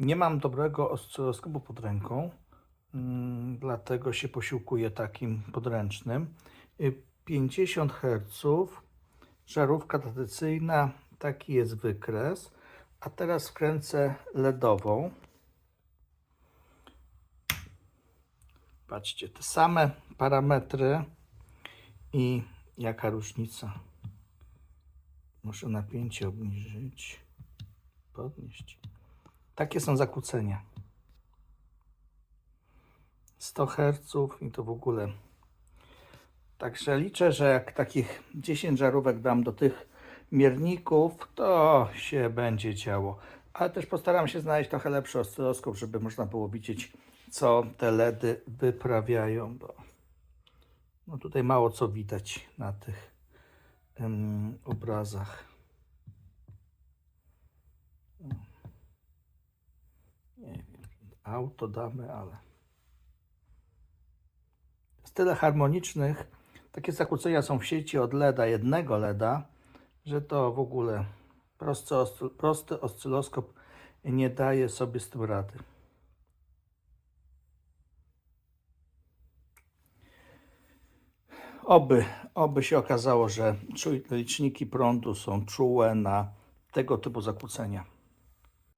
Nie mam dobrego oscyloskopu pod ręką, mm, dlatego się posiłkuję takim podręcznym. Y, 50 Hz, żarówka tradycyjna, taki jest wykres. A teraz wkręcę LEDową. Patrzcie, te same parametry i jaka różnica. Muszę napięcie obniżyć, podnieść. Takie są zakłócenia. 100 Hz i to w ogóle. Także liczę, że jak takich 10 żarówek dam do tych mierników, to się będzie działo. Ale też postaram się znaleźć trochę lepszy oscyloskop, żeby można było widzieć, co te LEDy wyprawiają, bo no tutaj mało co widać na tych obrazach. Nie wiem, auto damy, ale jest tyle harmonicznych. Takie zakłócenia są w sieci od LEDa, jednego LEDa, że to w ogóle prosty, prosty oscyloskop nie daje sobie z tym rady. Oby, oby się okazało, że liczniki prądu są czułe na tego typu zakłócenia.